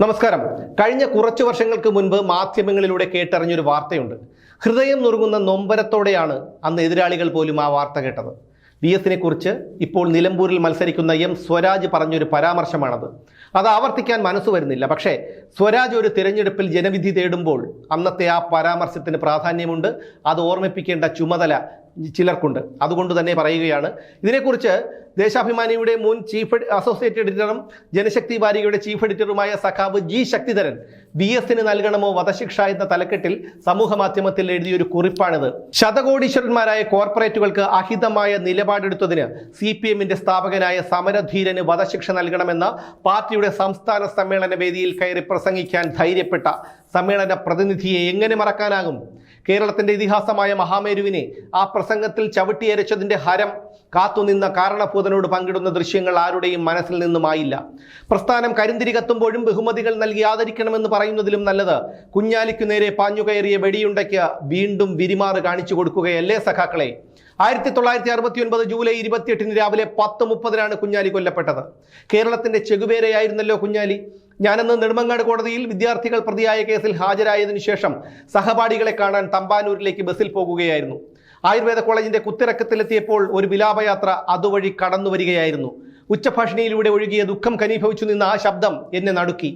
നമസ്കാരം. കഴിഞ്ഞ കുറച്ചു വർഷങ്ങൾക്ക് മുൻപ് മാധ്യമങ്ങളിലൂടെ കേട്ടറിഞ്ഞൊരു വാർത്തയുണ്ട്. ഹൃദയം നുറുങ്ങുന്ന നൊമ്പരത്തോടെയാണ് അന്ന് എതിരാളികൾ പോലും ആ വാർത്ത കേട്ടത്. വി എസിനെ കുറിച്ച് ഇപ്പോൾ നിലമ്പൂരിൽ മത്സരിക്കുന്ന എം സ്വരാജ് പറഞ്ഞൊരു പരാമർശമാണത്. അത് ആവർത്തിക്കാൻ മനസ്സ് വരുന്നില്ല. പക്ഷേ സ്വരാജ് ഒരു തിരഞ്ഞെടുപ്പിൽ ജനവിധി തേടുമ്പോൾ അന്നത്തെ ആ പരാമർശത്തിന് പ്രാധാന്യമുണ്ട്. അത് ഓർമ്മിപ്പിക്കേണ്ട ചുമതല ചിലർക്കുണ്ട്. അതുകൊണ്ട് തന്നെ പറയുകയാണ് ഇതിനെക്കുറിച്ച് ദേശാഭിമാനിയുടെ മുൻ ചീഫ് അസോസിയേറ്റ് എഡിറ്ററും ജനശക്തി വാരികയുടെ ചീഫ് എഡിറ്ററുമായ സഖാവ് ജി ശക്തിധരൻ ബി എസിന് നൽകണമോ വധശിക്ഷ എന്ന തലക്കെട്ടിൽ സമൂഹ മാധ്യമത്തിൽ എഴുതിയൊരു കുറിപ്പാണിത്. ശതകോടീശ്വരന്മാരായ കോർപ്പറേറ്റുകൾക്ക് അഹിതമായ നിലപാടെടുത്തതിന് സി പി എമ്മിന്റെ സ്ഥാപകനായ സമരധീരന് വധശിക്ഷ നൽകണമെന്ന പാർട്ടിയുടെ സംസ്ഥാന സമ്മേളന വേദിയിൽ കയറി പ്രസംഗിക്കാൻ ധൈര്യപ്പെട്ട സമ്മേളന പ്രതിനിധിയെ എങ്ങനെ മറക്കാനാകും? കേരളത്തിന്റെ ഇതിഹാസമായ മഹാമേരുവിനെ ആ പ്രസംഗത്തിൽ ചവിട്ടിയരച്ചതിന്റെ ഹരം കാത്തുനിന്ന കാരണഭൂതനോട് പങ്കിടുന്ന ദൃശ്യങ്ങൾ ആരുടെയും മനസ്സിൽ നിന്നുമായില്ല പ്രസ്ഥാനം കരിന്തിരി കത്തുമ്പോഴും ബഹുമതികൾ നൽകി ആദരിക്കണമെന്ന് പറയുന്നതിലും നല്ലത് കുഞ്ഞാലിക്കു നേരെ പാഞ്ഞുകയറിയ വെടിയുണ്ടയ്ക്ക് വീണ്ടും വിരിമാറ് കാണിച്ചു കൊടുക്കുകയല്ലേ സഖാക്കളെ? ആയിരത്തി തൊള്ളായിരത്തി അറുപത്തി ഒൻപത് ജൂലൈ ഇരുപത്തിയെട്ടിന് രാവിലെ പത്ത് മുപ്പതിനാണ് കുഞ്ഞാലി കൊല്ലപ്പെട്ടത്. കേരളത്തിന്റെ ചെകുവേരയായിരുന്നല്ലോ കുഞ്ഞാലി. ഞാനന്ന് നെടുമങ്ങാട് കോടതിയിൽ വിദ്യാർത്ഥികൾ പ്രതിയായ കേസിൽ ഹാജരായതിനു ശേഷം സഹപാഠികളെ കാണാൻ തമ്പാനൂരിലേക്ക് ബസ്സിൽ പോകുകയായിരുന്നു. ആയുർവേദ കോളേജിന്റെ കുത്തിറക്കത്തിലെത്തിയപ്പോൾ ഒരു വിലാപയാത്ര അതുവഴി കടന്നു വരികയായിരുന്നു ഉച്ചഭാഷിണിയിലൂടെ ഒഴുകിയ ദുഃഖം കനീഭവിച്ചു നിന്ന ആ ശബ്ദം എന്നെ നടുക്കി.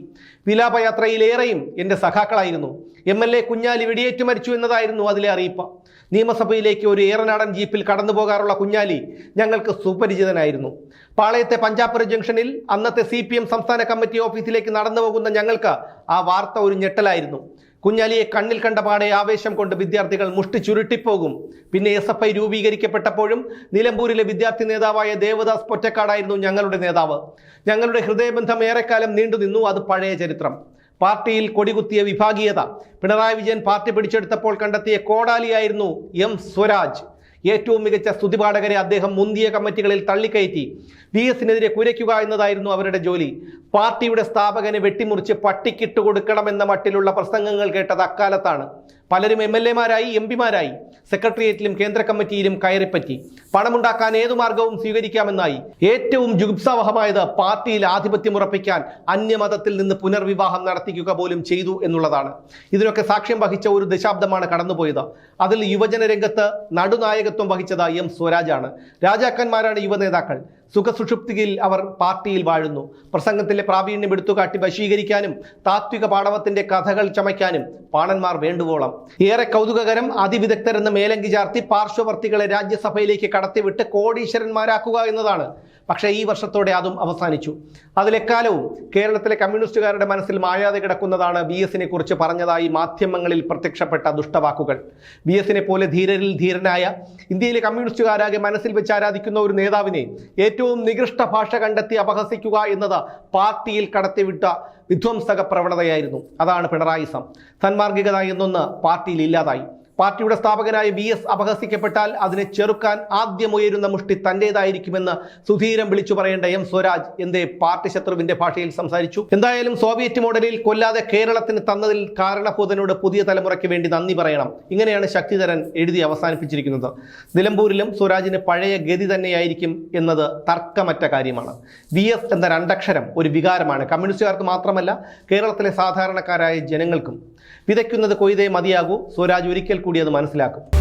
വിലാപയാത്രയിലേറെയും എന്റെ സഖാക്കളായിരുന്നു. എം എൽ എ കുഞ്ഞാലി വെടിയേറ്റ് മരിച്ചു എന്നതായിരുന്നു അതിലെ അറിയിപ്പ്. നിയമസഭയിലേക്ക് ഒരു ഏറനാടൻ ജീപ്പിൽ കടന്നു പോകാറുള്ള കുഞ്ഞാലി ഞങ്ങൾക്ക് സുപരിചിതനായിരുന്നു. പാളയത്തെ പഞ്ചാപ്പുര ജംഗ്ഷനിൽ അന്നത്തെ സി സംസ്ഥാന കമ്മിറ്റി ഓഫീസിലേക്ക് നടന്നു പോകുന്ന ഞങ്ങൾക്ക് ആ വാർത്ത ഒരു ഞെട്ടലായിരുന്നു. കുഞ്ഞാലിയെ കണ്ണിൽ കണ്ട പാടെ ആവേശം കൊണ്ട് വിദ്യാർത്ഥികൾ മുഷ്ടി ചുരുട്ടിപ്പോകും. പിന്നെ എസ് എഫ് ഐ രൂപീകരിക്കപ്പെട്ടപ്പോഴും നിലമ്പൂരിലെ വിദ്യാർത്ഥി നേതാവായ ദേവദാസ് പൊറ്റക്കാടായിരുന്നു ഞങ്ങളുടെ നേതാവ്. ഞങ്ങളുടെ ഹൃദയബന്ധം ഏറെക്കാലം നീണ്ടുനിന്നു അത് പഴയ ചരിത്രം. പാർട്ടിയിൽ കൊടികുത്തിയ വിഭാഗീയത. പിണറായി വിജയൻ പാർട്ടി പിടിച്ചെടുത്തപ്പോൾ കണ്ടെത്തിയ കോടാലിയായിരുന്നു എം സ്വരാജ്. ഏറ്റവും മികച്ച സ്തുതിപാഠകരെ അദ്ദേഹം മുന്തിയ കമ്മിറ്റികളിൽ തള്ളിക്കയറ്റി. വി എസിനെതിരെ കുരയ്ക്കുക എന്നതായിരുന്നു അവരുടെ ജോലി. പാർട്ടിയുടെ സ്ഥാപകനെ വെട്ടിമുറിച്ച് പട്ടിക്കിട്ട് കൊടുക്കണമെന്ന മട്ടിലുള്ള പ്രസംഗങ്ങൾ കേട്ടത് അക്കാലത്താണ്. പലരും എം എൽ എമാരായി എം പിമാരായി. സെക്രട്ടേറിയറ്റിലും കേന്ദ്ര കമ്മിറ്റിയിലും കയറിപ്പറ്റി. പണമുണ്ടാക്കാൻ ഏതു മാർഗവും സ്വീകരിക്കാമെന്നായി. ഏറ്റവും ജുഗുപ്സാവഹമായത് പാർട്ടിയിൽ ആധിപത്യം ഉറപ്പിക്കാൻ അന്യമതത്തിൽ നിന്ന് പുനർവിവാഹം നടത്തിക്കുക പോലും ചെയ്തു എന്നുള്ളതാണ്. ഇതിനൊക്കെ സാക്ഷ്യം വഹിച്ച ഒരു ദശാബ്ദമാണ് കടന്നുപോയത്. അതിൽ യുവജന രംഗത്ത് നടുനായകത്വം വഹിച്ചത് എം സ്വരാജാണ്. രാജാക്കന്മാരാണ് യുവനേതാക്കൾ. സുഖസുഷുപ്തിയിൽ അവർ പാർട്ടിയിൽ വാഴുന്നു. പ്രസംഗത്തിലെ പ്രാവീണ്യം എടുത്തുകാട്ടി വശീകരിക്കാനും താത്വിക പാടവത്തിന്റെ കഥകൾ ചമയ്ക്കാനും പാണന്മാർ വേണ്ടുവോളം. ഏറെ കൗതുകകരം അതിവിദഗ്ധരെന്ന് മേലങ്കി ചാർത്തി പാർശ്വവർത്തികളെ രാജ്യസഭയിലേക്ക് കടത്തിവിട്ട് കോടീശ്വരന്മാരാക്കുക എന്നതാണ്. പക്ഷേ ഈ വർഷത്തോടെ അതും അവസാനിച്ചു. അതിലെക്കാലവും കേരളത്തിലെ കമ്മ്യൂണിസ്റ്റുകാരുടെ മനസ്സിൽ മായാതെ കിടക്കുന്നതാണ് ബി എസിനെ കുറിച്ച് പറഞ്ഞതായി മാധ്യമങ്ങളിൽ പ്രത്യക്ഷപ്പെട്ട ദുഷ്ടവാക്കുകൾ. ബി എസിനെ പോലെ ധീരരിൽ ധീരനായ ഇന്ത്യയിലെ കമ്മ്യൂണിസ്റ്റുകാരാകെ മനസ്സിൽ വെച്ച് ആരാധിക്കുന്ന ഒരു നേതാവിനെ ഏറ്റവും നികൃഷ്ട ഭാഷ കണ്ടെത്തി അപഹസിക്കുക എന്നത് പാർട്ടിയിൽ കടത്തിവിട്ട വിധ്വംസക പ്രവണതയായിരുന്നു. അതാണ് പിണറായിസം സന്മാർഗികത എന്നൊന്ന് പാർട്ടിയിൽ ഇല്ലാതായി. പാർട്ടിയുടെ സ്ഥാപകനായ വി എസ് അപഹസിക്കപ്പെട്ടാൽ അതിനെ ചെറുക്കാൻ ആദ്യം ഉയരുന്ന മുഷ്ടി തന്റേതായിരിക്കുമെന്ന് സുധീരം വിളിച്ചു പറയേണ്ട എം സ്വരാജ് എന്തേ പാർട്ടി ശത്രുവിന്റെ ഭാഷയിൽ സംസാരിച്ചു? എന്തായാലും സോവിയറ്റ് മോഡലിൽ കൊല്ലാതെ കേരളത്തിന് തന്നതിൽ കാരണഭൂതനോട് പുതിയ തലമുറയ്ക്ക് വേണ്ടി നന്ദി പറയണം. ഇങ്ങനെയാണ് ശക്തിധരൻ എഴുതി അവസാനിപ്പിച്ചിരിക്കുന്നത്. നിലമ്പൂരിലും സ്വരാജിന് പഴയ ഗതി തന്നെയായിരിക്കും എന്നത് തർക്കമറ്റ കാര്യമാണ്. വി എസ് എന്ന രണ്ടക്ഷരം ഒരു വികാരമാണ്. കമ്മ്യൂണിസ്റ്റുകാർക്ക് മാത്രമല്ല കേരളത്തിലെ സാധാരണക്കാരായ ജനങ്ങൾക്കും. വിതയ്ക്കുന്നത് കൊയ്തേ മതിയാകൂ. സ്വരാജ് ഒരിക്കൽ കൂടി അത് മനസ്സിലാക്കും.